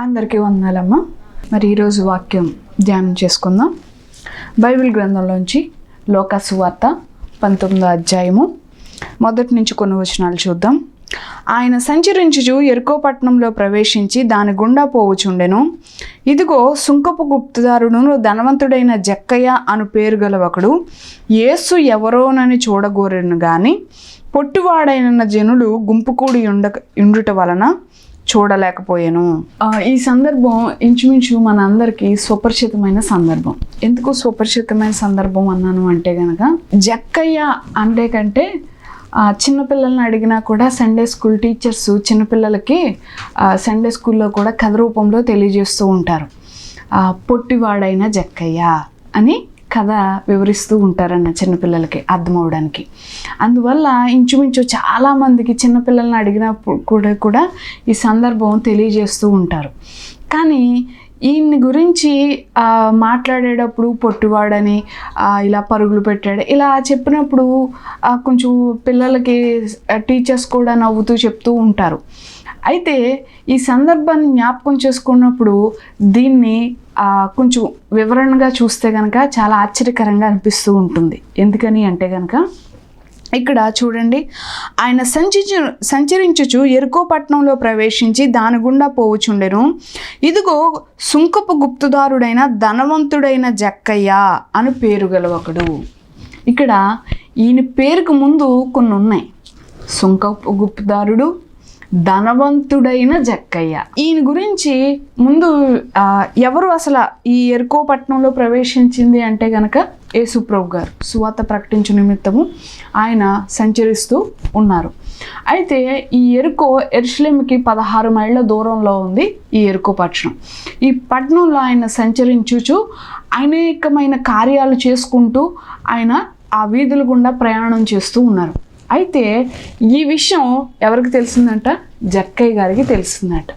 అందరికీ వందాలమ్మా. మరి ఈరోజు వాక్యం ధ్యానం చేసుకుందాం. బైబిల్ గ్రంథంలోంచి లోకసువార్త పంతొమ్మిదో అధ్యాయము. మొదటి నుంచి కొన్ని వచనాలు చూద్దాం. ఆయన సంచరించుచు ఎరుకోపట్నంలో ప్రవేశించి దాని గుండా పోవుచుండెను. ఇదిగో సుంకపు గుప్తదారుడును ధనవంతుడైన జక్కయ్య అను పేరు గల ఒకడు యేసు ఎవరోనని చూడగోరెను గాని పొట్టివాడైన జనులు గుంపుకూడి ఉండ ఉండుట వలన చూడలేకపోయాను. ఈ సందర్భం ఇంచుమించు మనందరికీ సుపరిచితమైన సందర్భం. ఎందుకు సుపరిచితమైన సందర్భం అన్నాను అంటే గనక జక్కయ్య అంటే కంటే చిన్నపిల్లల్ని అడిగినా కూడా సండే స్కూల్ టీచర్స్ చిన్నపిల్లలకి సండే స్కూల్లో కూడా కథ రూపంలో తెలియజేస్తూ ఉంటారు. పొట్టివాడైన జక్కయ్య అని కథ వివరిస్తూ ఉంటారన్న చిన్నపిల్లలకి అర్థమవడానికి. అందువల్ల ఇంచుమించు చాలామందికి చిన్నపిల్లల్ని అడిగినప్పుడు కూడా కూడా ఈ సందర్భం తెలియజేస్తూ ఉంటారు. కానీ ఈయన్ని గురించి మాట్లాడేటప్పుడు పొట్టివాడని ఇలా పరుగులు పెట్టాడు ఇలా చెప్పినప్పుడు కొంచెం పిల్లలకి టీచర్స్ కూడా నవ్వుతూ చెప్తూ ఉంటారు. అయితే ఈ సందర్భాన్ని జ్ఞాపకం చేసుకున్నప్పుడు దీన్ని కొంచెం వివరణగా చూస్తే కనుక చాలా ఆశ్చర్యకరంగా అనిపిస్తూ ఉంటుంది. ఎందుకని అంటే కనుక ఇక్కడ చూడండి ఆయన సంచరించు సంచరించుచు ఎరుకోపట్నంలో ప్రవేశించి దాని గుండా పోవుచుండెను. ఇదిగో సుంకపు గుప్తుదారుడైన ధనవంతుడైన జక్కయ్య అని పేరు గలవకడు ఇక్కడ ఈయన పేరుకు ముందు కొన్ని ఉన్నాయి సుంకపు గుప్తుదారుడు ధనవంతుడైన జక్కయ్య. ఈయన గురించి ముందు ఎవరు అసలు ఈ ఎరుకో పట్టణంలో ప్రవేశించింది అంటే గనక యేసుప్రభు గారు. సువార్త ప్రకటించు నిమిత్తము ఆయన సంచరిస్తూ ఉన్నారు. అయితే ఈ ఎరుకో ఎరుషలేమికి పదహారు మైళ్ళ దూరంలో ఉంది ఈ ఎరుకో పట్టణం ఈ పట్టణంలో ఆయన సంచరించుచు అనేకమైన కార్యాలు చేసుకుంటూ ఆయన ఆ వీధుల గుండా ప్రయాణం చేస్తూ ఉన్నారు. అయితే ఈ విషయం ఎవరికి తెలిసిందంట? జక్కయ్య గారికి తెలిసిందట.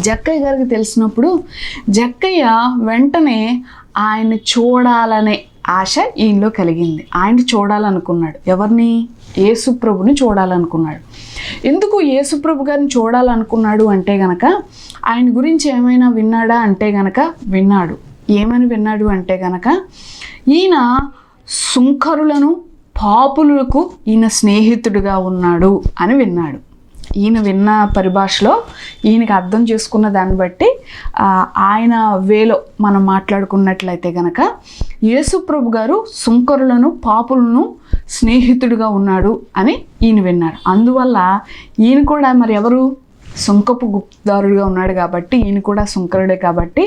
జక్కయ్య గారికి తెలిసినప్పుడు జక్కయ్య వెంటనే ఆయన చూడాలనే ఆశ ఈయనలో కలిగింది. ఆయన చూడాలనుకున్నాడు. ఎవరిని? యేసుప్రభుని చూడాలనుకున్నాడు. ఎందుకు యేసుప్రభు గారిని చూడాలనుకున్నాడు అంటే గనక ఆయన గురించి ఏమైనా విన్నాడా అంటే గనక విన్నాడు. ఏమని విన్నాడు అంటే గనక ఈయన సుంకరులను పాపులకు ఈయన స్నేహితుడిగా ఉన్నాడు అని విన్నాడు. ఈయన విన్న పరిభాషలో ఈయనకి అర్థం చేసుకున్న దాన్ని బట్టి ఆయన వేలో మనం మాట్లాడుకున్నట్లయితే గనక యేసుప్రభు గారు సుంకరులను పాపులను స్నేహితుడిగా ఉన్నాడు అని ఈయన విన్నాడు. అందువల్ల ఈయన కూడా మరి ఎవరు? సుంకపు గుప్తదారుడిగా ఉన్నాడు కాబట్టి ఈయన కూడా సుంకరుడే కాబట్టి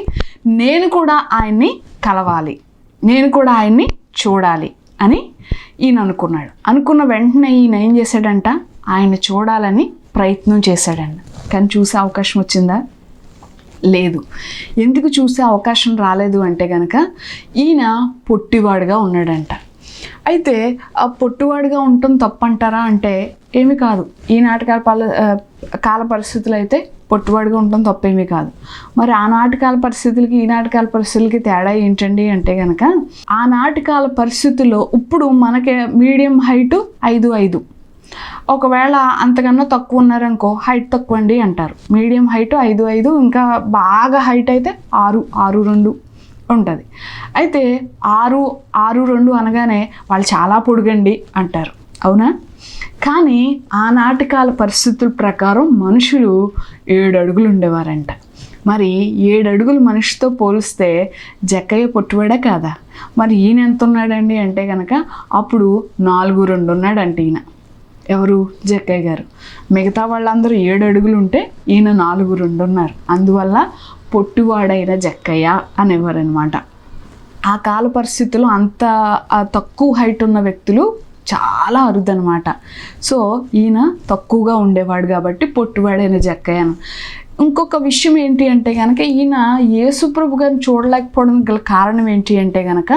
నేను కూడా ఆయన్ని కలవాలి. నేను కూడా ఆయన్ని చూడాలి. అని ఈయన అనుకున్నాడు. అనుకున్న వెంటనే ఈయన ఏం చేశాడంట? ఆయన చూడాలని ప్రయత్నం చేశాడంట. కానీ చూసే అవకాశం వచ్చిందా? లేదు. ఎందుకు చూసే అవకాశం రాలేదు అంటే కనుక ఈయన పొట్టివాడుగా ఉన్నాడంట. అయితే ఆ పొట్టివాడుగా ఉండటం తప్పంటారా అంటే ఏమి కాదు. ఈనాటి కాల పల కాల పరిస్థితులు అయితే పొట్టుబడిగా ఉండటం తప్పేమీ కాదు. మరి ఆనాటి కాల పరిస్థితులకి ఈనాటి కాల పరిస్థితులకి తేడా ఏంటండి అంటే కనుక ఆనాటి కాల పరిస్థితుల్లో ఇప్పుడు మనకి మీడియం హైటు ఐదు ఐదు. ఒకవేళ అంతకన్నా తక్కువ ఉన్నారనుకో హైట్ తక్కువ అండి అంటారు. మీడియం హైట్ ఐదు ఐదు ఇంకా బాగా హైట్ అయితే ఆరు ఆరు రెండు ఉంటుంది. అయితే ఆరు ఆరు రెండు అనగానే వాళ్ళు చాలా పొడుగండి అంటారు. అవునా? కానీ ఆనాటి కాల పరిస్థితుల ప్రకారం మనుషులు ఏడు అడుగులు ఉండేవారంట. మరి ఏడు అడుగులు మనిషితో పోలిస్తే జక్కయ్య పొట్టువాడే కాదా? మరి ఈయన ఎంత ఉన్నాడండి అంటే కనుక అప్పుడు నాలుగు రెండు ఉన్నాడంట ఈయన. ఎవరు? జక్కయ్య గారు. మిగతా వాళ్ళందరూ ఏడు అడుగులు ఉంటే ఈయన నాలుగు రెండు ఉన్నారు అందువల్ల పొట్టివాడైన జక్కయ్య అనేవారనమాట ఆ కాల పరిస్థితులు అంత తక్కువ హైట్ ఉన్న వ్యక్తులు చాలా అరుదనమాట. సో ఈయన తక్కువగా ఉండేవాడు కాబట్టి పొట్టువాడైన జక్కయ్యను. ఇంకొక విషయం ఏంటి అంటే కనుక ఈయన యేసుప్రభు గారిని చూడలేకపోవడం గల కారణం ఏంటి అంటే కనుక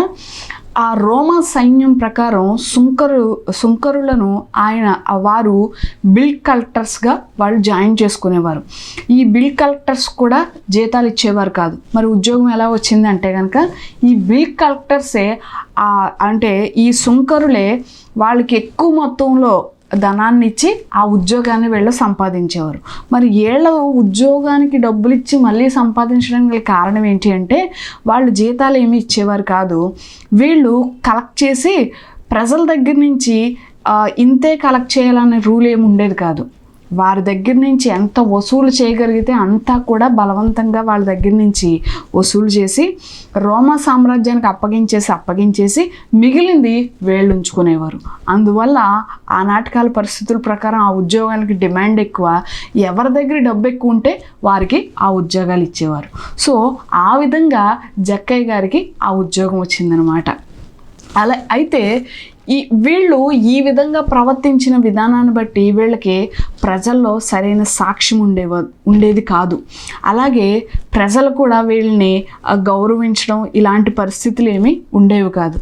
ఆ రోమా సైన్యం ప్రకారం సుంకరు సుంకరులను ఆయన వారు బిల్ కలెక్టర్స్గా వాళ్ళు జాయిన్ చేసుకునేవారు. ఈ బిల్ కలెక్టర్స్ కూడా జీతాలు ఇచ్చేవారు కాదు. మరి ఉద్యోగం ఎలా వచ్చింది అంటే కనుక ఈ బిల్ కలెక్టర్సే అంటే ఈ సుంకరులే వాళ్ళకి ఎక్కువ మొత్తంలో ధనాన్ని ఇచ్చి ఆ ఉద్యోగాన్ని వీళ్ళు సంపాదించేవారు. మరి వీళ్ళ ఉద్యోగానికి డబ్బులు ఇచ్చి మళ్ళీ సంపాదించడానికి కారణం ఏంటి అంటే వాళ్ళు జీతాలు ఏమి ఇచ్చేవారు కాదు. వీళ్ళు కలెక్ట్ చేసి ప్రజల దగ్గర నుంచి ఇంతే కలెక్ట్ చేయాలనే రూల్ ఏమి ఉండేది కాదు. వారి దగ్గర నుంచి ఎంత వసూలు చేయగలిగితే అంతా కూడా బలవంతంగా వాళ్ళ దగ్గర నుంచి వసూలు చేసి రోమా సామ్రాజ్యానికి అప్పగించేసి అప్పగించేసి మిగిలింది వేళ్ళు ఉంచుకునేవారు. అందువల్ల ఆనాటకాల పరిస్థితుల ప్రకారం ఆ ఉద్యోగానికి డిమాండ్ ఎక్కువ ఎవరి దగ్గర డబ్బు ఎక్కువ ఉంటే వారికి ఆ ఉద్యోగాలు ఇచ్చేవారు. సో ఆ విధంగా జక్కయ్య గారికి ఆ ఉద్యోగం వచ్చిందనమాట. అలా అయితే ఈ వీళ్ళు ఈ విధంగా ప్రవర్తించిన విధానాన్ని బట్టి వీళ్ళకి ప్రజల్లో సరైన సాక్ష్యం ఉండేవ ఉండేది కాదు. అలాగే ప్రజలు కూడా వీళ్ళని గౌరవించడం ఇలాంటి పరిస్థితులు ఏమీ ఉండేవి కాదు.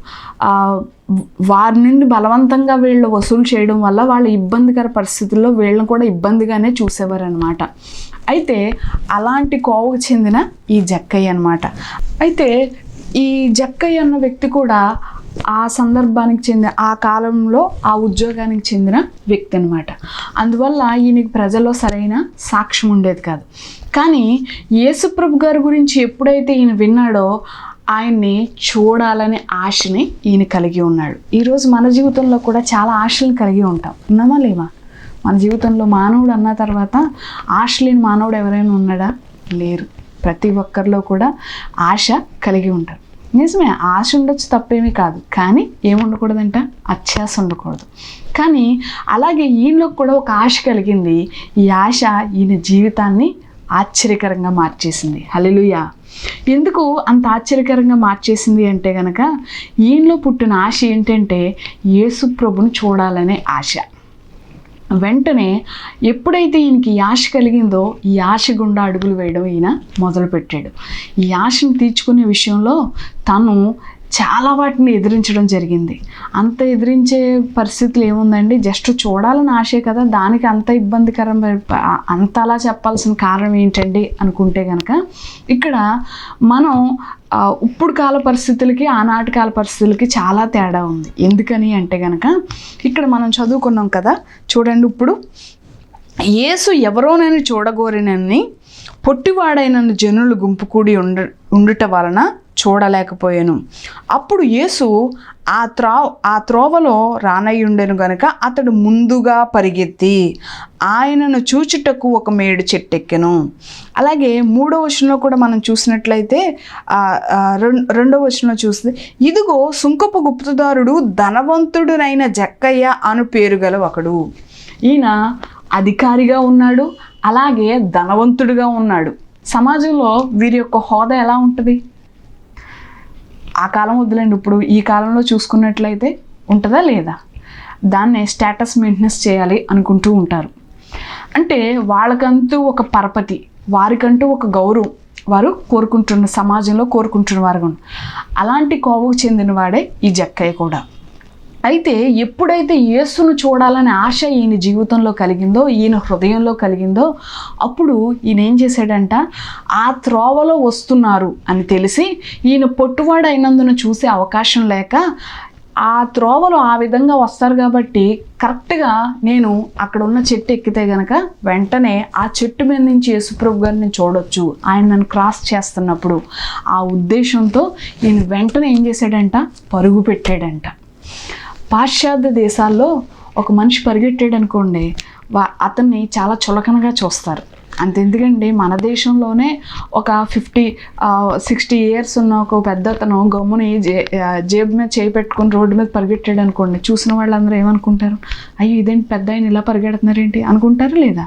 వారి నుండి బలవంతంగా వీళ్ళు వసూలు చేయడం వల్ల వాళ్ళ ఇబ్బందికర పరిస్థితుల్లో వీళ్ళని కూడా ఇబ్బందిగానే చూసేవారు అనమాట అయితే అలాంటి కోవకు చెందిన ఈ జక్కయ్య అనమాట అయితే ఈ జక్కయ్య అన్న వ్యక్తి కూడా ఆ సందర్భానికి చెందిన ఆ కాలంలో ఆ ఉద్యోగానికి చెందిన వ్యక్తి అనమాట అందువల్ల ఈయనకి ప్రజల్లో సరైన సాక్ష్యం ఉండేది కాదు. కానీ యేసుప్రభు గారి గురించి ఎప్పుడైతే ఈయన విన్నాడో ఆయన్ని చూడాలనే ఆశని ఈయన కలిగి ఉన్నాడు. ఈరోజు మన జీవితంలో కూడా చాలా ఆశలను కలిగి ఉంటాం. ఉన్నామా లేవా? మన జీవితంలో మానవుడు అన్న తర్వాత ఆశ లేని మానవుడు ఎవరైనా ఉన్నాడా? లేరు. ప్రతి ఒక్కరిలో కూడా ఆశ కలిగి ఉంటారు. నిజమే ఆశ ఉండొచ్చు తప్పేమీ కాదు. కానీ ఏముండకూడదంట అత్యాశ ఉండకూడదు. కానీ అలాగే ఈయనలో కూడా ఒక ఆశ కలిగింది. ఈ ఆశ ఈయన జీవితాన్ని ఆశ్చర్యకరంగా మార్చేసింది. హల్లెలూయా. ఎందుకు అంత ఆశ్చర్యకరంగా మార్చేసింది అంటే గనక ఈయనలో పుట్టిన ఆశ ఏంటంటే యేసు ప్రభుని చూడాలనే ఆశ. వెంటనే ఎప్పుడైతే ఈయనకి యాష కలిగిందో ఈ యాష గుండా అడుగులు వేయడం ఈయన మొదలుపెట్టాడు. ఈ ఆశను తీర్చుకునే విషయంలో తను చాలా వాటిని ఎదిరించడం జరిగింది. అంత ఎదిరించే పరిస్థితులు ఏముందండి? జస్ట్ చూడాలని ఆశే కదా. దానికి అంత ఇబ్బందికరం అంత అలా చెప్పాల్సిన కారణం ఏంటండి అనుకుంటే కనుక ఇక్కడ మనం ఇప్పుడు కాల పరిస్థితులకి ఆనాటి కాల పరిస్థితులకి చాలా తేడా ఉంది. ఎందుకని అంటే కనుక ఇక్కడ మనం చదువుకున్నాం కదా. చూడండి ఇప్పుడు. యేసు ఎవరోనని చూడగోరినని పొట్టివాడైన జనులు గుంపు కూడి ఉండ ఉండుట వలన చూడలేకపోయాను. అప్పుడు యేసు ఆ త్రో ఆ త్రోవలో రానయ్యుండెను గనుక అతడు ముందుగా పరిగెత్తి ఆయనను చూచుటకు ఒక మేడు చెట్టెక్కెను. అలాగే మూడో వచనంలో కూడా మనం చూసినట్లయితే రెండు రెండో వచనంలో చూస్తే ఇదిగో సుంకపు గుప్తదారుడు ధనవంతుడునైన జక్కయ్య అను పేరు గల ఒకడు. ఈయన అధికారిగా ఉన్నాడు అలాగే ధనవంతుడిగా ఉన్నాడు. సమాజంలో వీరి యొక్క హోదా ఎలా ఉంటుంది? ఆ కాలం వద్దులేండి. ఇప్పుడు ఈ కాలంలో చూసుకున్నట్లయితే ఉంటుందా లేదా? దాన్నే స్టేటస్ మెయింటెనెన్స్ చేయాలి అనుకుంటూ ఉంటారు. అంటే వాళ్ళకంటూ ఒక పరపతి వారికంటూ ఒక గౌరవం వారు కోరుకుంటున్న సమాజంలో కోరుకుంటున్న వారు అలాంటి కోవకు చెందినవాడే ఈ జక్కయ్య కూడా. అయితే ఎప్పుడైతే యేసును చూడాలనే ఆశ ఈయన జీవితంలో కలిగిందో ఈయన హృదయంలో కలిగిందో అప్పుడు ఈయన ఏం చేశాడంట? ఆ త్రోవలో వస్తున్నారు అని తెలిసి ఈయన పొట్టువాడు అయినందున చూసే అవకాశం లేక ఆ త్రోవలో ఆ విధంగా వస్తారు కాబట్టి కరెక్ట్గా నేను అక్కడ ఉన్న చెట్టు ఎక్కితే గనక వెంటనే ఆ చెట్టు మీద నుంచి యేసుప్రభు గారిని చూడొచ్చు. ఆయన నన్ను క్రాస్ చేస్తున్నప్పుడు. ఆ ఉద్దేశంతో ఈయన వెంటనే ఏం చేశాడంట? పరుగు పెట్టాడంట. పాశ్చాత్య దేశాల్లో ఒక మనిషి పరిగెట్టాడు అనుకోండి వా అతన్ని చాలా చులకనగా చూస్తారు. అంతెందుకండి మన దేశంలోనే ఒక ఫిఫ్టీ సిక్స్టీ ఇయర్స్ ఉన్న ఒక పెద్ద అతను గమ్ముని జే జేబు మీద చేయి పెట్టుకొని రోడ్డు మీద పరిగెట్టాడు అనుకోండి. చూసిన వాళ్ళందరూ ఏమనుకుంటారు? అయ్యో ఇదేంటి పెద్ద ఆయన ఇలా పరిగెడుతున్నారేంటి? అనుకుంటారు లేదా?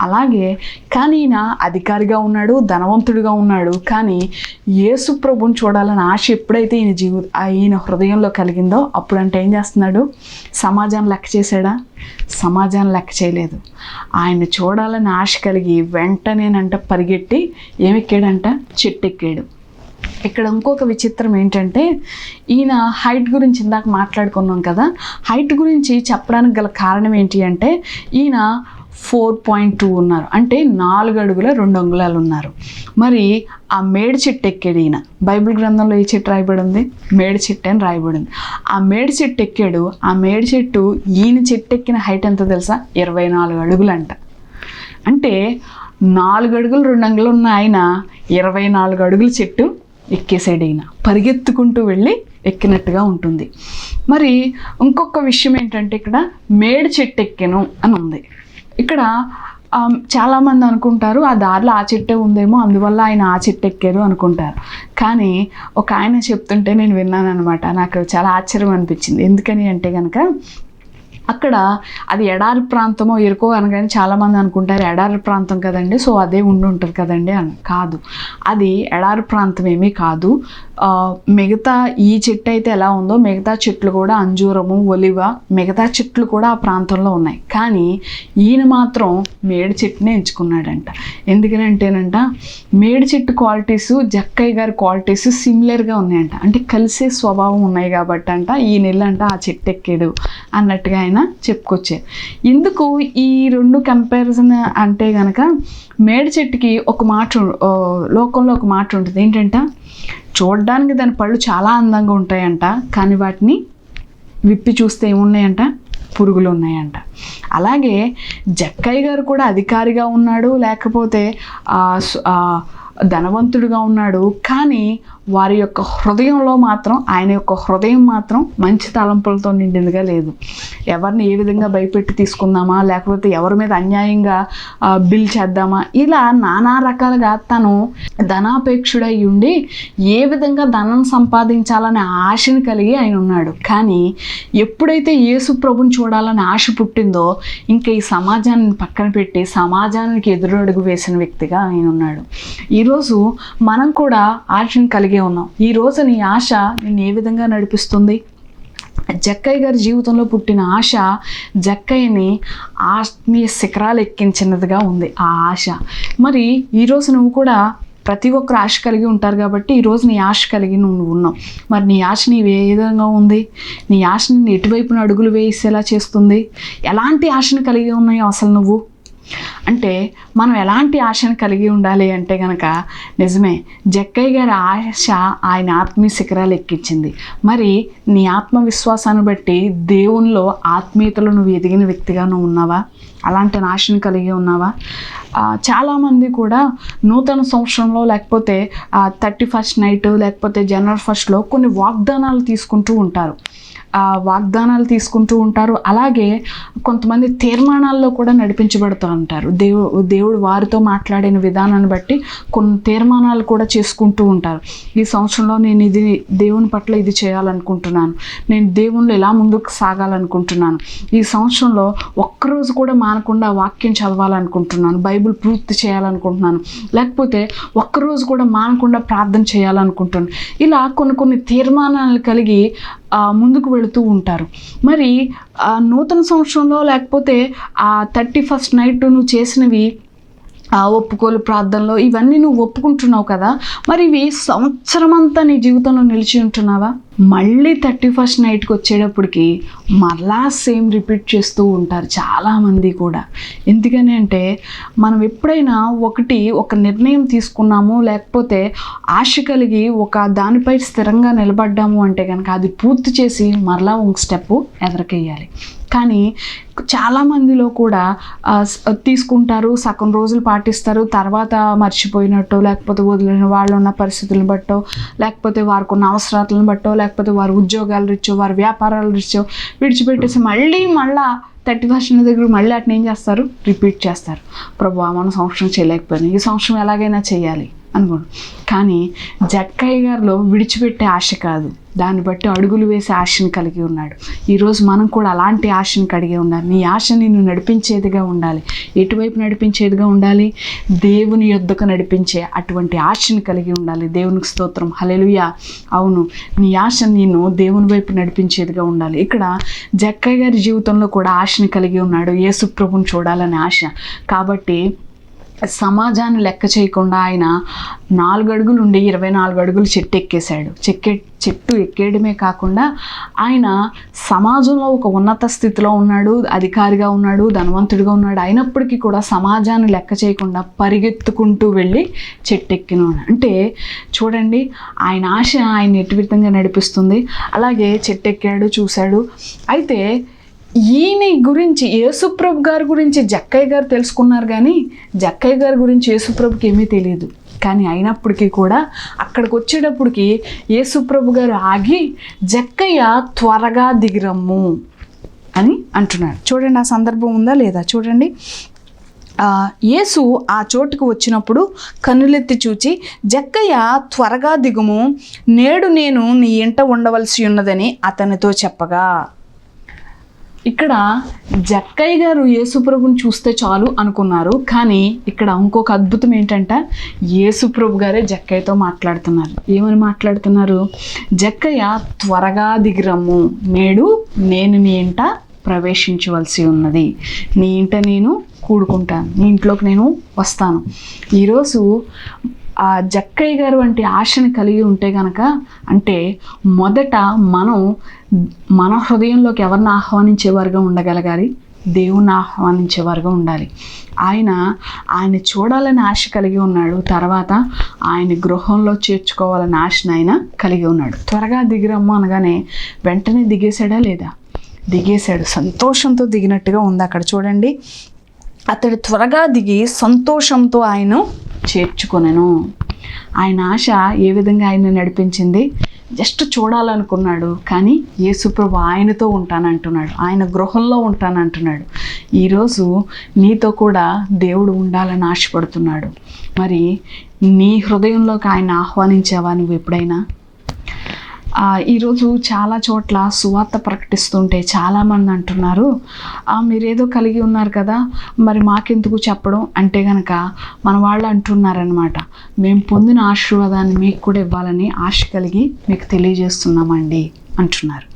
అలాగే కానీ ఈయన అధికారిగా ఉన్నాడు ధనవంతుడిగా ఉన్నాడు. కానీ యేసు ప్రభుని చూడాలని ఆశ ఎప్పుడైతే ఈయన జీవి ఈయన హృదయంలో కలిగిందో అప్పుడంటే ఏం చేస్తున్నాడు? సమాజాన్ని లెక్క చేశాడా? సమాజాన్ని లెక్క చేయలేదు. ఆయన చూడాలని ఆశ కలిగి వెంటనేనంట పరిగెట్టి ఏమెక్కాడంట చెట్టు ఎక్కాడు ఇక్కడ ఇంకొక విచిత్రం ఏంటంటే ఈయన హైట్ గురించి ఇందాక మాట్లాడుకున్నాం కదా హైట్ గురించి చెప్పడానికి గల కారణం ఏంటి అంటే ఈయన ఫోర్ పాయింట్ టూ ఉన్నారు. అంటే నాలుగు అడుగుల రెండు అంగుళాలు ఉన్నారు. మరి ఆ మేడి చెట్టు ఎక్కాడు ఈయన. బైబిల్ గ్రంథంలో ఏ చెట్టు రాయబడి ఉంది మేడి చెట్టు అని రాయబడి ఉంది ఆ మేడి చెట్టు ఎక్కాడు ఆ మేడి చెట్టు ఈయన చెట్టు ఎక్కిన హైట్ ఎంత తెలుసా? ఇరవై నాలుగు అడుగులంట. అంటే నాలుగు అడుగులు రెండు అంగులు ఉన్న ఆయన ఇరవై నాలుగు అడుగుల చెట్టు ఎక్కేసాడు ఆయన పరిగెత్తుకుంటూ వెళ్ళి ఎక్కినట్టుగా ఉంటుంది. మరి ఇంకొక విషయం ఏంటంటే ఇక్కడ మేడి చెట్టు ఎక్కెను అని ఉంది. ఇక్కడ చాలామంది అనుకుంటారు ఆ దారిలో ఆ చెట్టే ఉందేమో అందువల్ల ఆయన ఆ చెట్టు ఎక్కారు అనుకుంటారు. కానీ ఒక ఆయన చెప్తుంటే నేను విన్నాను అనమాట నాకు చాలా ఆశ్చర్యం అనిపించింది. ఎందుకని అంటే కనుక అక్కడ అది ఎడారి ప్రాంతమో ఎరుకో అనగానే చాలామంది అనుకుంటారు ఎడారి ప్రాంతం కదండి సో అదే ఉండి ఉంటుంది కదండి అని కాదు. అది ఎడారి ప్రాంతం ఏమీ కాదు మిగతా ఈ చెట్టు అయితే ఎలా ఉందో మిగతా చెట్లు కూడా అంజూరము ఒలివ మిగతా చెట్లు కూడా ఆ ప్రాంతంలో ఉన్నాయి. కానీ ఈయన మాత్రం మేడి చెట్టునే ఎంచుకున్నాడంట. ఎందుకనంటేనంట మేడి చెట్టు క్వాలిటీస్ జక్కయ్య గారి క్వాలిటీస్ సిమిలర్గా ఉన్నాయంట. అంటే కలిసే స్వభావం ఉన్నాయి కాబట్టి అంట ఈయన నెల ఆ చెట్టు ఎక్కాడు. అన్నట్టుగా ఆయన చెప్పుకొచ్చారు. ఎందుకు ఈ రెండు కంపారిజన్ అంటే గనక మేడి చెట్టుకి ఒక మాట లోకంలో ఒక మాట ఉంటుంది. ఏంటంట? చూడడానికి దాని పళ్ళు చాలా అందంగా ఉంటాయంట కానీ వాటిని విప్పి చూస్తే ఏమున్నాయంట? పురుగులు ఉన్నాయంట. అలాగే జక్కయ్య గారు కూడా అధికారిగా ఉన్నాడు లేకపోతే ధనవంతుడుగా ఉన్నాడు కానీ వారి యొక్క హృదయంలో మాత్రం ఆయన యొక్క హృదయం మాత్రం మంచి తలంపులతో నిండిందిగా లేదు. ఎవరిని ఏ విధంగా భయపెట్టి తీసుకుందామా లేకపోతే ఎవరి మీద అన్యాయంగా బిల్ చేద్దామా ఇలా నానా రకాలుగా తను ధనాపేక్షుడై ఉండి ఏ విధంగా ధనం సంపాదించాలనే ఆశని కలిగి ఆయన ఉన్నాడు కానీ ఎప్పుడైతే యేసు ప్రభుని చూడాలని ఆశ పుట్టిందో ఇంకా ఈ సమాజాన్ని పక్కన పెట్టి సమాజానికి ఎదురడుగు వేసిన వ్యక్తిగా ఆయన ఉన్నాడు ఈరోజు మనం కూడా ఆశను కలిగి ఉన్నాం. ఈ రోజు నీ ఆశ నిన్ను ఏ విధంగా నడిపిస్తుంది? జక్కయ్య గారి జీవితంలో పుట్టిన ఆశ జక్కయ్యని ఆత్మీయ శిఖరాలు ఎక్కించినదిగా ఉంది ఆ ఆశ. మరి ఈరోజు నువ్వు కూడా ప్రతి ఒక్కరు ఆశ కలిగి ఉంటారు కాబట్టి ఈరోజు నీ ఆశ కలిగి నువ్వు ఉన్నావు. మరి నీ ఆశ నీ ఏ విధంగా ఉంది? నీ ఆశ నిన్ను ఎటువైపున అడుగులు వేసేలా చేస్తుంది? ఎలాంటి ఆశను కలిగి ఉన్నాయో అసలు నువ్వు? అంటే మనం ఎలాంటి ఆశను కలిగి ఉండాలి అంటే కనుక నిజమే జక్కయ్య గారి ఆశ ఆయన ఆత్మీయ శిఖరాలు ఎక్కించింది. మరి నీ ఆత్మవిశ్వాసాన్ని బట్టి దేవునిలో ఆత్మీయతలో నువ్వు ఎదిగిన వ్యక్తిగా నువ్వు ఉన్నావా? అలాంటి నాశనం కలిగి ఉన్నావా? చాలామంది కూడా నూతన సంవత్సరంలో లేకపోతే థర్టీ ఫస్ట్ నైట్ లేకపోతే జనవరి ఫస్ట్లో కొన్ని వాగ్దానాలు తీసుకుంటూ ఉంటారు. వాగ్దానాలు తీసుకుంటూ ఉంటారు. అలాగే కొంతమంది తీర్మానాల్లో కూడా నడిపించబడుతూ ఉంటారు. దేవు దేవుడు వారితో మాట్లాడిన విధానాన్ని బట్టి కొన్ని తీర్మానాలు కూడా చేసుకుంటూ ఉంటారు. ఈ సంవత్సరంలో నేను ఇది దేవుని పట్ల ఇది చేయాలనుకుంటున్నాను. నేను దేవుళ్ళు ఎలా ముందుకు సాగాలనుకుంటున్నాను. ఈ సంవత్సరంలో ఒక్కరోజు కూడా మానకుండా వాక్యం చదవాలనుకుంటున్నాను. బైబిల్ పూర్తి చేయాలనుకుంటున్నాను. లేకపోతే ఒక్కరోజు కూడా మానకుండా ప్రార్థన చేయాలనుకుంటున్నాను. ఇలా కొన్ని కొన్ని తీర్మానాలు కలిగి ముందుకు వెళుతూ ఉంటారు. మరి ఆ, నూతన సంవత్సరంలో లేకపోతే ఆ థర్టీ ఫస్ట్ నైట్ నువ్వు చేసినవి ఒప్పుకోలు ప్రార్థనలో ఇవన్నీ నువ్వు ఒప్పుకుంటున్నావు కదా. మరి ఇవి సంవత్సరం అంతా నీ జీవితంలో నిలిచి ఉంటున్నావా? మళ్ళీ థర్టీ ఫస్ట్ నైట్కి వచ్చేటప్పటికి మరలా సేమ్ రిపీట్ చేస్తూ ఉంటారు చాలామంది కూడా. ఎందుకని అంటే మనం ఎప్పుడైనా ఒకటి ఒక నిర్ణయం తీసుకున్నాము లేకపోతే ఆశ కలిగి ఒక దానిపై స్థిరంగా నిలబడ్డాము అంటే కనుక అది పూర్తి చేసి మరలా ఒక స్టెప్ ఎదరకేయాలి. కానీ చాలామందిలో కూడా తీసుకుంటారు సగం రోజులు పాటిస్తారు తర్వాత మర్చిపోయినట్టు లేకపోతే వదిలిన వాళ్ళు ఉన్న పరిస్థితులను బట్టో లేకపోతే వారికి ఉన్న అవసరాలను బట్టో లేకపోతే వారి ఉద్యోగాలు రిచ్చో వారి వ్యాపారాలు రిచ్చో విడిచిపెట్టేసి మళ్ళీ మళ్ళా థర్టీ ఫస్ట్ దగ్గర మళ్ళీ అట్లా ఏం చేస్తారు? రిపీట్ చేస్తారు. ప్రభు మన సంవత్సరం చేయలేకపోయినా. ఈ సంవత్సరం ఎలాగైనా చేయాలి. అనుకోండి కానీ జక్కయ్య గారిలో విడిచిపెట్టే ఆశ కాదు. దాన్ని బట్టి అడుగులు వేసే ఆశను కలిగి ఉన్నాడు. ఈరోజు మనం కూడా అలాంటి ఆశను కలిగి ఉండాలి. నీ ఆశ నిన్ను నడిపించేదిగా ఉండాలి. ఎటువైపు నడిపించేదిగా ఉండాలి? దేవుని యొద్దకు నడిపించే అటువంటి ఆశను కలిగి ఉండాలి. దేవునికి స్తోత్రం. హల్లెలూయా. అవును నీ ఆశ నేను దేవుని వైపు నడిపించేదిగా ఉండాలి. ఇక్కడ జక్కయ్య గారి జీవితంలో కూడా ఆశని కలిగి ఉన్నాడు యేసుప్రభుని చూడాలనే ఆశ. కాబట్టి సమాజాన్ని లెక్క చేయకుండా ఆయన నాలుగు అడుగులు ఉండి ఇరవై నాలుగు అడుగులు చెట్టు ఎక్కేశాడు చెక్కే చెట్టు ఎక్కేయడమే కాకుండా ఆయన సమాజంలో ఒక ఉన్నత స్థితిలో ఉన్నాడు అధికారిగా ఉన్నాడు ధనవంతుడిగా ఉన్నాడు. అయినప్పటికీ కూడా సమాజాన్ని లెక్క చేయకుండా పరిగెత్తుకుంటూ వెళ్ళి చెట్టు అంటే చూడండి ఆయన ఆశ ఆయన ఎటు విధంగా నడిపిస్తుంది. అలాగే చెట్టు ఎక్కాడు చూశాడు. అయితే ఈయన గురించి యేసుప్రభు గారి గురించి జక్కయ్య గారు తెలుసుకున్నారు కానీ జక్కయ్య గారి గురించి యేసుప్రభుకి ఏమీ తెలియదు కానీ అయినప్పటికీ కూడా అక్కడికి వచ్చేటప్పటికి యేసుప్రభు గారు ఆగి జక్కయ్య త్వరగా దిగిరమ్ము అని అంటున్నాడు. చూడండి ఆ సందర్భం ఉందా లేదా? చూడండి. యేసు ఆ చోటుకు వచ్చినప్పుడు కన్నులెత్తి చూచి జక్కయ్య త్వరగా దిగుము నేడు నేను నీ ఇంట ఉండవలసి ఉన్నదని అతనితో చెప్పగా. ఇక్కడ జక్కయ్య గారు యేసుప్రభుని చూస్తే చాలు అనుకున్నారు కానీ ఇక్కడ ఇంకొక అద్భుతం ఏంటంటే యేసుప్రభు గారే జక్కయ్యతో మాట్లాడుతున్నారు. ఏమని మాట్లాడుతున్నారు? జక్కయ్య త్వరగా దిగిరమ్ము నేడు నేను నీ ఇంట ప్రవేశించవలసి ఉన్నది. నీ ఇంట నేను కూడుకుంటాను నీ ఇంట్లోకి నేను వస్తాను. ఈరోజు ఆ జక్కయ్య గారు వంటి ఆశని కలిగి ఉంటే గనక అంటే మొదట మనం మన హృదయంలోకి ఎవరిని ఆహ్వానించేవారుగా ఉండగలగాలి? దేవుణ్ణి ఆహ్వానించేవారుగా ఉండాలి. ఆయన ఆయన చూడాలని ఆశ కలిగి ఉన్నాడు. తర్వాత ఆయన గృహంలో చేర్చుకోవాలని ఆశను ఆయన కలిగి ఉన్నాడు. త్వరగా దిగిరమ్మ అనగానే వెంటనే దిగేశాడా లేదా? దిగేశాడు. సంతోషంతో దిగినట్టుగా ఉంది అక్కడ చూడండి. అతడు త్వరగా దిగి సంతోషంతో ఆయన చేర్చుకొనెను. ఆయన ఆశ ఏ విధంగా ఆయన నడిపించింది? జస్ట్ చూడాలనుకున్నాడు కానీ యేసుప్రభు ఆయనతో ఉంటానంటున్నాడు ఆయన గృహంలో ఉంటానంటున్నాడు. ఈరోజు నీతో కూడా దేవుడు ఉండాలని ఆశపడుతున్నాడు. మరి నీ హృదయంలోకి ఆయన ఆహ్వానించావా నువ్వు ఎప్పుడైనా? ఈరోజు చాలా చోట్ల సువార్త ప్రకటిస్తుంటే చాలామంది అంటున్నారు మీరేదో కలిగి ఉన్నారు కదా మరి మాకెందుకు చెప్పడం? అంటే గనక మన వాళ్ళు అంటున్నారనమాట మేము పొందిన ఆశీర్వాదాన్ని మీకు కూడా ఇవ్వాలని ఆశ కలిగి మీకు తెలియజేస్తున్నామండి అంటున్నారు.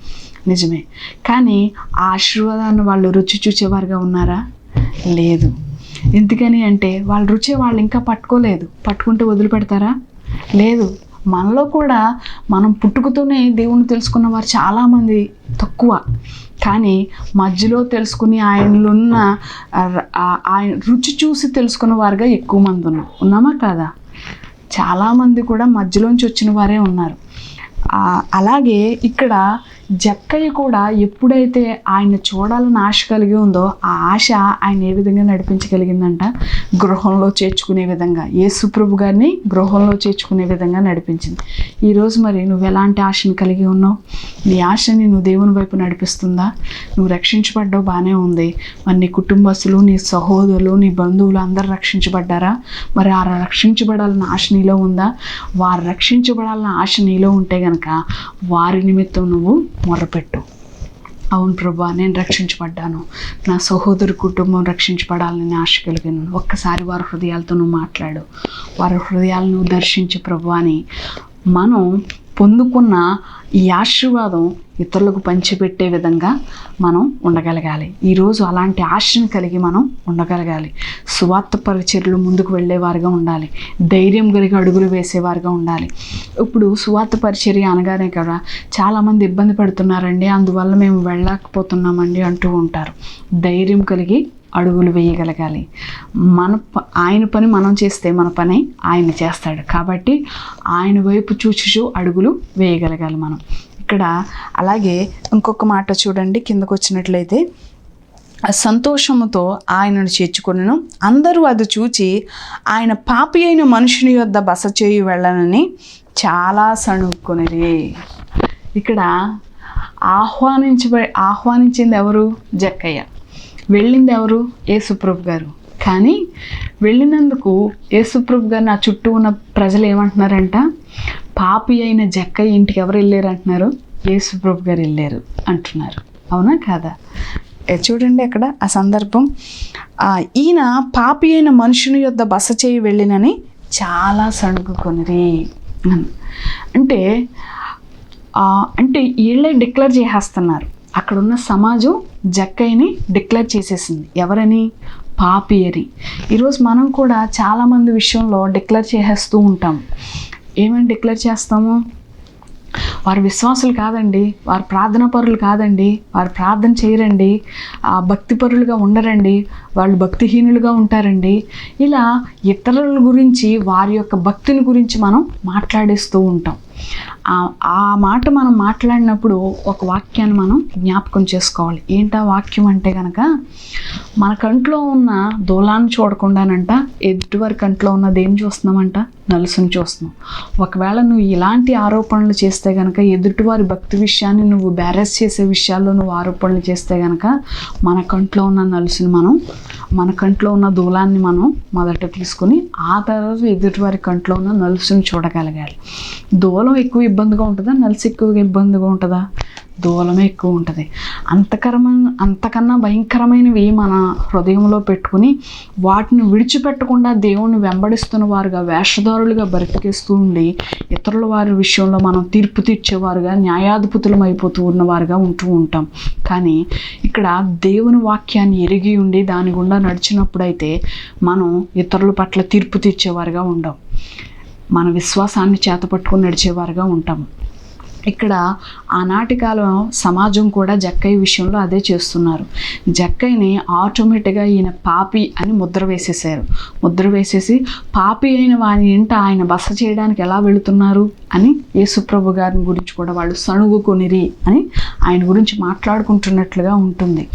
నిజమే. కానీ ఆ ఆశీర్వాదాన్ని వాళ్ళు రుచి చూచేవారుగా ఉన్నారా? లేదు. ఎందుకని అంటే వాళ్ళ రుచి వాళ్ళు ఇంకా పట్టుకోలేదు. పట్టుకుంటే వదిలిపెడతారా? లేదు. మనలో కూడా మనం పుట్టుకతోనే దేవుణ్ణి తెలుసుకున్న వారు చాలామంది తక్కువ. కానీ మధ్యలో తెలుసుకుని ఆయనలో ఉన్న ఆయన రుచి చూసి తెలుసుకున్న వారుగా ఎక్కువ మంది ఉన్నాం ఉన్నామా కాదా? చాలామంది కూడా మధ్యలోంచి వచ్చిన వారే ఉన్నారు. అలాగే ఇక్కడ జక్కయ్య కూడా ఎప్పుడైతే ఆయన చూడాలని ఆశ కలిగి ఉందో ఆ ఆశ ఆయన ఏ విధంగా నడిపించగలిగిందంట? గృహంలో చేర్చుకునే విధంగా. యేసుప్రభు గారిని గృహంలో చేర్చుకునే విధంగా నడిపించింది. ఈరోజు మరి నువ్వు ఎలాంటి ఆశను కలిగి ఉన్నావు? నీ ఆశని నువ్వు దేవుని వైపు నడిపిస్తుందా? నువ్వు రక్షించబడ్డావు బాగానే ఉంది. మరి నీ కుటుంబస్తులు నీ సహోదరులు నీ బంధువులు అందరు రక్షించబడ్డారా? మరి ఆ రక్షించబడాలన్న ఆశ నీలో ఉందా? వారు రక్షించబడాలన్న ఆశ నీలో ఉంటే గనక వారి నిమిత్తం నువ్వు మొర్రపెట్టు అవును ప్రభా నేను రక్షించబడ్డాను. నా సహోదరు కుటుంబం రక్షించబడాలని ఆశ కలిగాను. ఒక్కసారి వారి హృదయాలతో నువ్వు మాట్లాడు. వారి హృదయాలను దర్శించు ప్రభు అని. మనం పొందుకున్న ఈ ఆశీర్వాదం ఇతరులకు పంచిపెట్టే విధంగా మనం ఉండగలగాలి. ఈరోజు అలాంటి ఆశను కలిగి మనం ఉండగలగాలి. సువార్త పరిచర్లు ముందుకు వెళ్ళేవారుగా ఉండాలి. ధైర్యం కలిగి అడుగులు వేసేవారుగా ఉండాలి. ఇప్పుడు సువార్త పరిచర్య అనగానే కదా చాలామంది ఇబ్బంది పడుతున్నారండి అందువల్ల మేము వెళ్ళలేకపోతున్నామండి అంటూ ఉంటారు. ధైర్యం కలిగి అడుగులు వేయగలగాలి. మన ప- ఆయన పని మనం చేస్తే మన పని ఆయన చేస్తాడు. కాబట్టి ఆయన వైపు చూచుచూ అడుగులు వేయగలగాలి మనం. ఇక్కడ. అలాగే ఇంకొక మాట చూడండి కిందకు వచ్చినట్లయితే సంతోషముతో ఆయనను చేర్చుకున్నాను అందరూ అది చూచి ఆయన పాపి అయిన మనుషుని యొద్ద బస చేయి వెళ్ళనని చాలా సణుక్కునిరి. ఇక్కడ ఆహ్వానించబ ఆహ్వానించింది ఎవరు? జక్కయ్య. వెళ్ళింది ఎవరు యేసుప్రభు గారు. కానీ వెళ్ళినందుకు యేసుప్రభు గారు నా చుట్టూ ఉన్న ప్రజలు ఏమంటున్నారంట? పాపి అయిన జక్కయ్య ఇంటికి ఎవరు వెళ్ళారు అంటున్నారు? యేసుప్రభు గారు వెళ్ళారు అంటున్నారు. అవునా కాదా? చూడండి అక్కడ ఆ సందర్భం. ఈయన పాపి అయిన మనుషుని యొద్ద బస చేయి వెళ్ళినని చాలా సణుగుకొనిరి అంటే అంటే వీళ్ళే డిక్లేర్ చేసేస్తున్నారు. అక్కడ ఉన్న సమాజం జక్కయ్యని డిక్లేర్ చేసేసింది. ఎవరని? పాపి అని. ఈరోజు మనం కూడా చాలామంది విషయంలో డిక్లేర్ చేసేస్తూ ఉంటాం. ఏమని డిక్లేర్ చేస్తాము? వారు విశ్వాసులు కాదండి వారు ప్రార్థన పరులు కాదండి వారు ప్రార్థన చేయరండి భక్తి పరులుగా ఉండరండి వాళ్ళు భక్తిహీనులుగా ఉంటారండి. ఇలా ఇతరుల గురించి వారి యొక్క భక్తిని గురించి మనం మాట్లాడేస్తూ ఉంటాం. ఆ- మాట మనం మాట్లాడినప్పుడు ఒక వాక్యాన్ని మనం జ్ఞాపకం చేసుకోవాలి. ఏంటా వాక్యం అంటే కనుక మన కంట్లో ఉన్న దూలాన్ని చూడకుండానంట ఎదుటివారి కంట్లో ఉన్నది ఏం చూస్తున్నామంట? నలుసుని చూస్తున్నాం. ఒకవేళ నువ్వు ఇలాంటి ఆరోపణలు చేస్తే కనుక ఎదుటివారి భక్తి విషయాన్ని నువ్వు బ్యారెస్ చేసే విషయాల్లో నువ్వు ఆరోపణలు చేస్తే కనుక మన కంట్లో ఉన్న నలుసుని మనం మన కంట్లో ఉన్న దూలాన్ని మనం మొదట తీసుకుని ఆ తర్వాత ఎదుటివారి కంట్లో ఉన్న నలుసుని చూడగలగాలి. దూలం ఎక్కువ ఇబ్బందిగా ఉంటుందా? నలిసి ఎక్కువగా ఇబ్బందిగా ఉంటుందా? దూలమే ఎక్కువ ఉంటుంది. అంతకరమైన అంతకన్నా భయంకరమైనవి మన హృదయంలో పెట్టుకుని వాటిని విడిచిపెట్టకుండా దేవుణ్ణి వెంబడిస్తున్న వారుగా వేషధారులుగా బ్రతికేస్తూ ఉండి ఇతరుల వారి విషయంలో మనం తీర్పు తీర్చేవారుగా న్యాయాధిపతులం అయిపోతూ ఉన్నవారుగా ఉంటూ ఉంటాం. కానీ ఇక్కడ దేవుని వాక్యాన్ని ఎరిగి ఉండి దాని గుండా నడిచినప్పుడైతే మనం ఇతరుల పట్ల తీర్పు తీర్చేవారుగా ఉండం. మన విశ్వాసాన్ని చేతపట్టుకుని నడిచేవారుగా ఉంటాం ఇక్కడ ఆనాటి కాలం సమాజం కూడా జక్కయ్య విషయంలో అదే చేస్తున్నారు. జక్కయ్యని ఆటోమేటిక్గా ఈయన పాపి అని ముద్ర వేసేసారు ముద్ర వేసేసి పాపి అయిన వాని ఇంట ఆయన బస చేయడానికి ఎలా వెళుతున్నారు అని యేసుప్రభు గారిని గురించి కూడా వాళ్ళు సణుగుకొనిరి అని ఆయన గురించి మాట్లాడుకుంటున్నట్లుగా ఉంటుంది.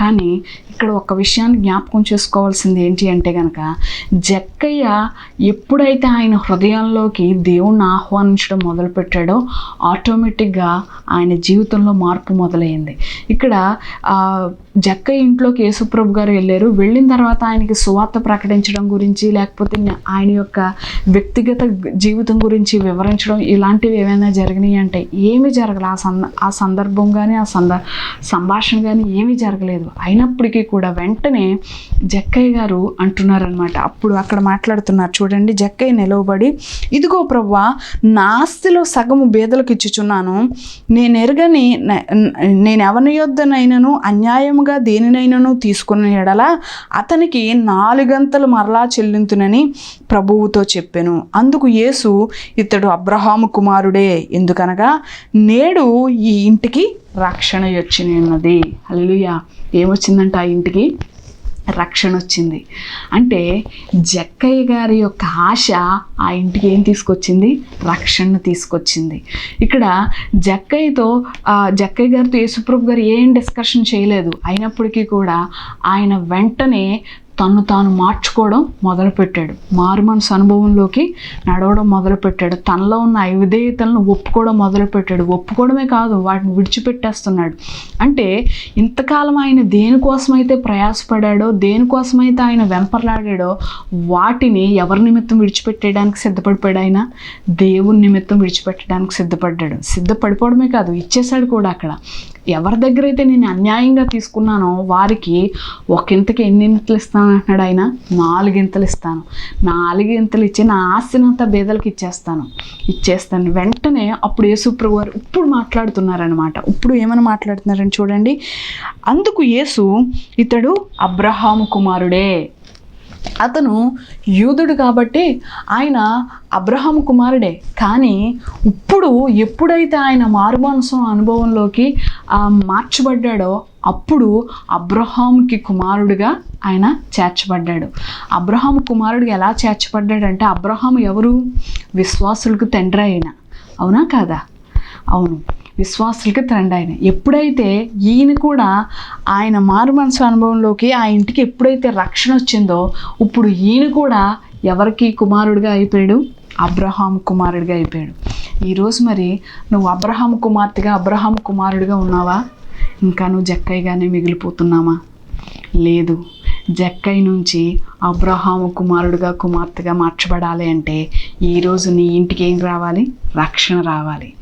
కానీ ఇక్కడ ఒక విషయాన్ని జ్ఞాపకం చేసుకోవాల్సింది ఏంటి అంటే కనుక జక్కయ్య ఎప్పుడైతే ఆయన హృదయంలోకి దేవుణ్ణి ఆహ్వానించడం మొదలుపెట్టాడో ఆటో ఆటోమేటిక్గా ఆయన జీవితంలో మార్పు మొదలైంది. ఇక్కడ జక్క ఇంట్లో ఇంట్లోకి యేసుప్రభు గారు వెళ్ళారు. వెళ్ళిన తర్వాత ఆయనకి సువార్త ప్రకటించడం గురించి లేకపోతే ఆయన యొక్క వ్యక్తిగత జీవితం గురించి వివరించడం ఇలాంటివి ఏమైనా జరిగినాయి అంటే ఏమీ జరగలేదు ఆ సంద ఆ సందర్భం కానీ ఆ సంద సంభాషణ కానీ ఏమీ జరగలేదు. అయినప్పటికీ కూడా వెంటనే జక్కయ్య గారు అంటున్నారనమాట అప్పుడు అక్కడ మాట్లాడుతున్నారు. చూడండి జక్కయ్య నిలవబడి ఇదిగో ప్రవ్వా నా ఆస్తిలో సగము బేదలకు ఇచ్చుచున్నాను. నేను ఎరగని నేను ఎవరి యొద్దనైనను అన్యాయముగా దేనినైనను తీసుకున్న ఎడల అతనికి నాలుగంతలు మరలా చెల్లింతునని ప్రభువుతో చెప్పాను. అందుకు యేసు ఇతడు అబ్రహాము కుమారుడే ఎందుకనగా నేడు ఈ ఇంటికి రక్షణ వచ్చినది. అల్లుయ ఏమొచ్చిందంట ఆ ఇంటికి? రక్షణ వచ్చింది అంటే జక్కయ్య గారి యొక్క ఆశ ఆ ఇంటికి ఏం తీసుకొచ్చింది? రక్షణను తీసుకొచ్చింది. ఇక్కడ జక్కయ్యతో జక్కయ్య గారితో యేసుప్రభు గారు ఏం డిస్కషన్ చేయలేదు. అయినప్పటికీ కూడా ఆయన వెంటనే తను తాను మార్చుకోవడం మొదలుపెట్టాడు. మారు మనసు అనుభవంలోకి నడవడం మొదలుపెట్టాడు. తనలో ఉన్న అవిధేయతలను ఒప్పుకోవడం మొదలుపెట్టాడు. ఒప్పుకోవడమే కాదు వాటిని విడిచిపెట్టేస్తున్నాడు. అంటే ఇంతకాలం ఆయన దేనికోసమైతే ప్రయాసపడాడో దేనికోసమైతే ఆయన వెంపర్లాడాడో వాటిని ఎవరి నిమిత్తం విడిచిపెట్టేయడానికి సిద్ధపడిపోయాడు ఆయన? దేవుని నిమిత్తం విడిచిపెట్టడానికి సిద్ధపడ్డాడు. సిద్ధపడిపోవడమే కాదు ఇచ్చేశాడు కూడా అక్కడ. ఎవరి దగ్గర అయితే నేను అన్యాయంగా తీసుకున్నానో వారికి ఒకంతకి ఎన్ని ఇంతలు ఇస్తాను అంటున్నాడు ఆయన? నాలుగింతలు ఇస్తాను. నాలుగింతలు ఇచ్చి నా ఆస్తినంతా బేదలకు ఇచ్చేస్తాను. ఇచ్చేస్తాను. వెంటనే అప్పుడు యేసుప్రభు వారు ఇప్పుడు మాట్లాడుతున్నారనమాట ఇప్పుడు ఏమని మాట్లాడుతున్నారని చూడండి. అందుకు యేసు ఇతడు అబ్రహాము కుమారుడే. అతను యూదుడు కాబట్టి ఆయన అబ్రహాం కుమారుడే. కానీ ఇప్పుడు ఎప్పుడైతే ఆయన మారుమాంసం అనుభవంలోకి మార్చబడ్డాడో అప్పుడు అబ్రహాంకి కుమారుడిగా ఆయన చేర్చబడ్డాడు. అబ్రహాం కుమారుడిగా ఎలా చేర్చబడ్డాడంటే అబ్రహాం ఎవరు? విశ్వాసులకు తండ్రి అయిన. అవునా కాదా? అవును. విశ్వాసులకి తండ్రి ఆయన ఎప్పుడైతే ఈయన కూడా ఆయన మారు మనసు అనుభవంలోకి ఆ ఇంటికి ఎప్పుడైతే రక్షణ వచ్చిందో ఇప్పుడు ఈయన కూడా ఎవరికి కుమారుడిగా అయిపోయాడు? అబ్రహాం కుమారుడిగా అయిపోయాడు. ఈరోజు మరి నువ్వు అబ్రహాం కుమార్తెగా అబ్రహాం కుమారుడిగా ఉన్నావా? ఇంకా నువ్వు జక్కయ్యగానే మిగిలిపోతున్నామా లేదు. జక్కయ్య నుంచి అబ్రహాము కుమారుడుగా కుమార్తెగా మార్చబడాలి అంటే ఈరోజు నీ ఇంటికి ఏం రావాలి? రక్షణ రావాలి.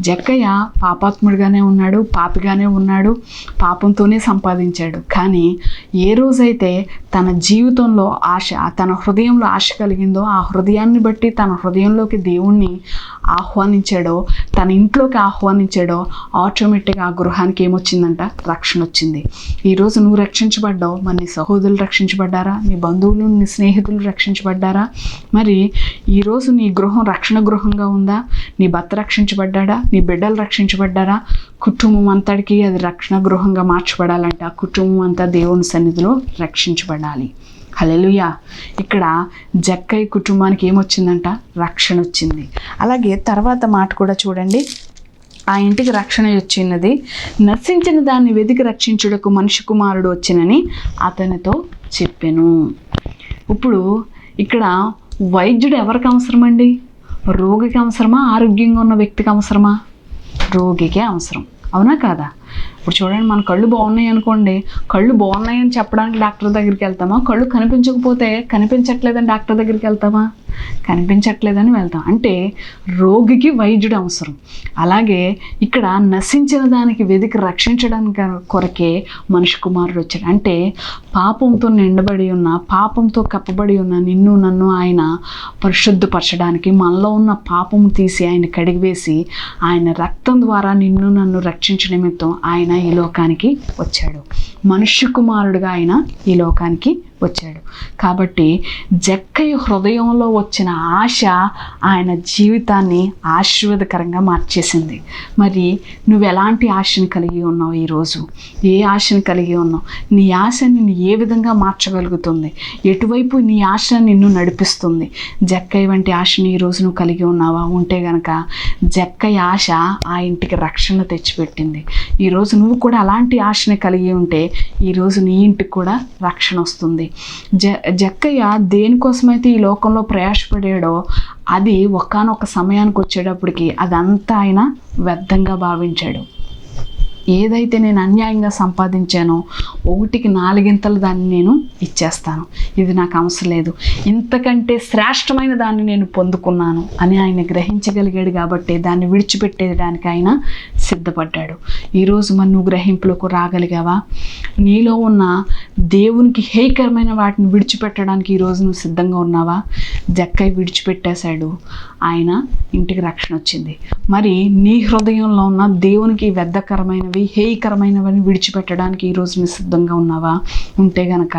జక్కయ్య పాపాత్ముడిగానే ఉన్నాడు పాపిగానే ఉన్నాడు పాపంతోనే సంపాదించాడు. కానీ ఏ రోజైతే తన జీవితంలో ఆశ తన హృదయంలో ఆశ కలిగిందో ఆ హృదయాన్ని బట్టి తన హృదయంలోకి దేవుణ్ణి ఆహ్వానించాడో తన ఇంట్లోకి ఆహ్వానించాడో ఆటోమేటిక్గా ఆ గృహానికి ఏమొచ్చిందంట? రక్షణ వచ్చింది. ఈరోజు నువ్వు రక్షించబడ్డావు. మరి నీ సహోదరులు రక్షించబడ్డారా? నీ బంధువులు నీ స్నేహితులు రక్షించబడ్డారా? మరి ఈరోజు నీ గృహం రక్షణ గృహంగా ఉందా? నీ భర్త రక్షించబడ్డాడా? నీ బిడ్డలు రక్షించబడ్డారా? కుటుంబం అంతటికి అది రక్షణ గృహంగా మార్చబడాలంటే ఆ కుటుంబం అంతా దేవుని సన్నిధిలో రక్షించబడాలి. హలెలుయా ఇక్కడ జక్కయ్య కుటుంబానికి ఏమొచ్చిందంట? రక్షణ వచ్చింది. అలాగే తర్వాత మాట కూడా చూడండి. ఆ ఇంటికి రక్షణ వచ్చినది. నశించిన దాన్ని వెతికి రక్షించుటకు మనిషి కుమారుడు వచ్చినని అతనితో చెప్పెను. ఇప్పుడు ఇక్కడ వైద్యుడు ఎవరికి అవసరమండి? రోగికి అవసరమా? ఆరోగ్యంగా ఉన్న వ్యక్తికి అవసరమా? రోగికే అవసరం. అవునా కాదా? ఇప్పుడు చూడండి మన కళ్ళు బాగున్నాయి అనుకోండి. కళ్ళు బాగున్నాయి అని చెప్పడానికి డాక్టర్ దగ్గరికి వెళ్తామా? కళ్ళు కనిపించకపోతే కనిపించట్లేదని డాక్టర్ దగ్గరికి వెళ్తామా? కనిపించట్లేదని వెళ్తాం. అంటే రోగికి వైద్యుడు అవసరం. అలాగే ఇక్కడ నశించిన దానికి వెదికి రక్షించడానికి కొరకే మనిషి కుమారుడు వచ్చాడు. అంటే పాపంతో నిండబడి ఉన్న పాపంతో కప్పబడి ఉన్న నిన్ను నన్ను ఆయన పరిశుద్ధపరచడానికి మనలో ఉన్న పాపం తీసి ఆయన కడిగివేసి ఆయన రక్తం ద్వారా నిన్ను నన్ను రక్షించడం నిమిత్తం ఆయన ఈ లోకానికి వచ్చాడు. మనుష్య కుమారుడుగా ఆయన ఈ లోకానికి వచ్చాడు. కాబట్టి జక్కయ్య హృదయంలో వచ్చిన ఆశ ఆయన జీవితాన్ని ఆశీర్వాదకరంగా మార్చేసింది. మరి నువ్వు ఎలాంటి ఆశను కలిగి ఉన్నావు ఈరోజు? ఏ ఆశను కలిగి ఉన్నావు? నీ ఆశ నిన్ను ఏ విధంగా మార్చగలుగుతుంది? ఎటువైపు నీ ఆశ నిన్ను నడిపిస్తుంది? జక్కయ్య వంటి ఆశను ఈరోజు నువ్వు కలిగి ఉన్నావా? ఉంటే గనక జక్కయ్య ఆశ ఆ ఇంటికి రక్షణ తెచ్చిపెట్టింది. ఈరోజు నువ్వు కూడా అలాంటి ఆశని కలిగి ఉంటే ఈరోజు నీ ఇంటికి కూడా రక్షణ వస్తుంది. జ జక్కయ్య దేనికోసమైతే ఈ లోకంలో ప్రయాసపడాడో అది ఒకానొక సమయానికి వచ్చేటప్పటికి అదంతా ఆయన వ్యర్థంగా భావించాడు. ఏదైతే నేను అన్యాయంగా సంపాదించానో ఒకటికి నాలుగింతలు దాన్ని నేను ఇచ్చేస్తాను. ఇది నాకు అవసరం లేదు. ఇంతకంటే శ్రేష్టమైన దాన్ని నేను పొందుకున్నాను అని ఆయన గ్రహించగలిగాడు కాబట్టి దాన్ని విడిచిపెట్టేయడానికి ఆయన సిద్ధపడ్డాడు. ఈరోజు మరి నువ్వు గ్రహింపులకు రాగలిగావా? నీలో ఉన్న దేవునికి హేయకరమైన వాటిని విడిచిపెట్టడానికి ఈరోజు నువ్వు సిద్ధంగా ఉన్నావా? జక్కై విడిచిపెట్టేశాడు. ఆయన ఇంటికి రక్షణ వచ్చింది. మరి నీ హృదయంలో ఉన్న దేవునికి వ్యర్థకరమైనవి హేయకరమైనవని విడిచిపెట్టడానికి ఈరోజు నువ్వు సిద్ధంగా ఉన్నావా? ఉంటే గనక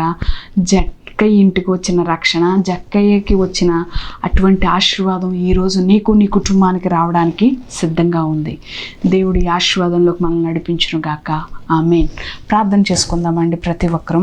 జక్కయ్య ఇంటికి వచ్చిన రక్షణ జక్కయ్యకి వచ్చిన అటువంటి ఆశీర్వాదం ఈరోజు నీకు నీ కుటుంబానికి రావడానికి సిద్ధంగా ఉంది. దేవుడి ఆశీర్వాదంలోకి మనల్ని నడిపించును గాక. ఆమె ప్రార్థన చేసుకుందామండి ప్రతి ఒక్కరూ.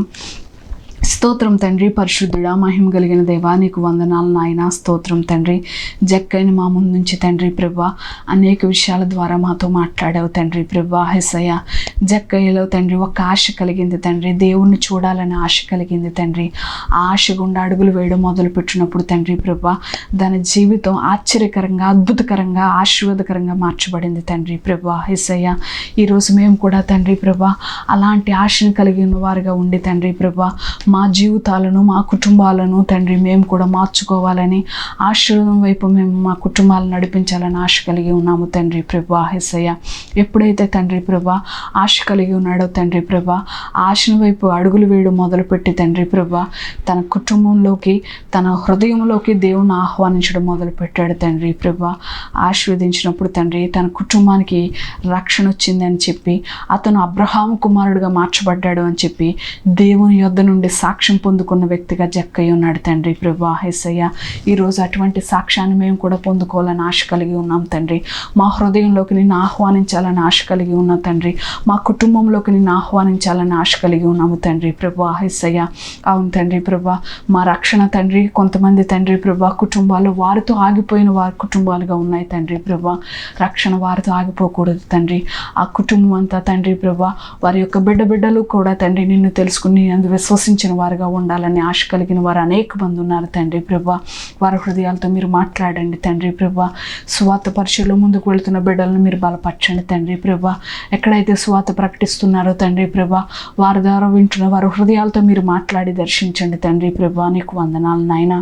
స్తోత్రం తండ్రి పరిశుద్ధుడా మహిమ కలిగిన దేవా నీకు వందనాలు నాయన స్తోత్రం తండ్రి. జక్కైన మా ముందు నుంచి తండ్రి ప్రభా అనేక విషయాల ద్వారా మాతో మాట్లాడావు తండ్రి ప్రభా హెసయ్య. జక్కయ్యలో తండ్రి ఒక ఆశ కలిగింది తండ్రి దేవుణ్ణి చూడాలని ఆశ కలిగింది తండ్రి. ఆ ఆశ గుండా అడుగులు వేయడం మొదలు పెట్టినప్పుడు తండ్రి ప్రభా దాని జీవితం ఆశ్చర్యకరంగా అద్భుతకరంగా ఆశీర్వాదకరంగా మార్చబడింది తండ్రి ప్రభా హెసయ్య. ఈరోజు మేము కూడా తండ్రి ప్రభా అలాంటి ఆశను కలిగి ఉన్న వారుగా ఉండి తండ్రి ప్రభా మా జీవితాలను మా కుటుంబాలను తండ్రి మేము కూడా మార్చుకోవాలని ఆశీర్వాదం వైపు మేము మా కుటుంబాలను నడిపించాలని ఆశ కలిగి ఉన్నాము తండ్రి ప్రభా హెస్సయ్య ఎప్పుడైతే తండ్రి ప్రభా ఆశ కలిగి ఉన్నాడో తండ్రి ప్రభా ఆశను వైపు అడుగులు వేయడం మొదలుపెట్టి తండ్రి ప్రభా తన కుటుంబంలోకి తన హృదయంలోకి దేవుని ఆహ్వానించడం మొదలుపెట్టాడు తండ్రి ప్రభా. ఆశీర్వదించినప్పుడు తండ్రి తన కుటుంబానికి రక్షణ వచ్చిందని చెప్పి అతను అబ్రహాం కుమారుడుగా మార్చబడ్డాడు అని చెప్పి దేవుని యొద్ద నుండి సాక్ష్యం పొందుకున్న వ్యక్తిగా జక్కయ్య ఉన్నాడు తండ్రి ప్రభా హెసయ్య ఈరోజు అటువంటి సాక్ష్యాన్ని మేము కూడా పొందుకోవాలని ఆశ కలిగి ఉన్నాం తండ్రి. మా హృదయంలోకి నిన్ను ఆహ్వానించాలని ఆశ కలిగి ఉన్నాం తండ్రి. మా కుటుంబంలోకి నిన్ను ఆహ్వానించాలని ఆశ కలిగి ఉన్నాము తండ్రి ప్రభా హెసయ్య అవును తండ్రి ప్రభా మా రక్షణ తండ్రి కొంతమంది తండ్రి ప్రభా కుటుంబాలు వారితో ఆగిపోయిన వారి కుటుంబాలుగా ఉన్నాయి తండ్రి ప్రభా. రక్షణ వారితో ఆగిపోకూడదు తండ్రి. ఆ కుటుంబం అంతా తండ్రి ప్రభా వారి యొక్క బిడ్డ బిడ్డలు కూడా తండ్రి నిన్ను తెలుసుకుని అందు విశ్వసించిన వారిగా ఉండాలని ఆశ కలిగిన వారు అనేక మంది ఉన్నారు తండ్రి ప్రభా. వారి హృదయాలతో మీరు మాట్లాడండి తండ్రి ప్రభా. స్వాత పరిచయలో ముందుకు వెళుతున్న బిడ్డలను మీరు బలపరచండి తండ్రి ప్రభా. ఎక్కడైతే స్వాత ప్రకటిస్తున్నారో తండ్రి ప్రభా వారి ద్వారా వింటున్న వారి హృదయాలతో మీరు మాట్లాడి దర్శించండి తండ్రి ప్రభా. నీకు వందనాలు నాయన.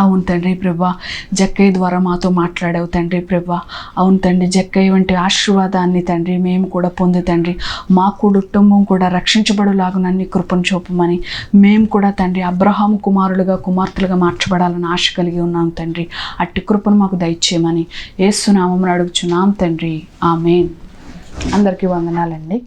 అవును తండ్రి ప్రభా జక్కయ్య ద్వారా మాతో మాట్లాడావు తండ్రి ప్రభా. అవును తండ్రి జక్కయ్య వంటి ఆశీర్వాదాన్ని తండ్రి మేము కూడా పొంది తండ్రి. మా కుటుంబం కూడా రక్షించబడులాగున నీ కృపను చూపమని మేము కూడా తండ్రి అబ్రహాము కుమారులుగా కుమార్తెలుగా మార్చబడాలని ఆశ కలిగి ఉన్నాం తండ్రి. అట్టి కృపను మాకు దయచేయమని ఏసునామం అడుగుచున్నాం తండ్రి. ఆమెన్. అందరికీ వందనాలండి.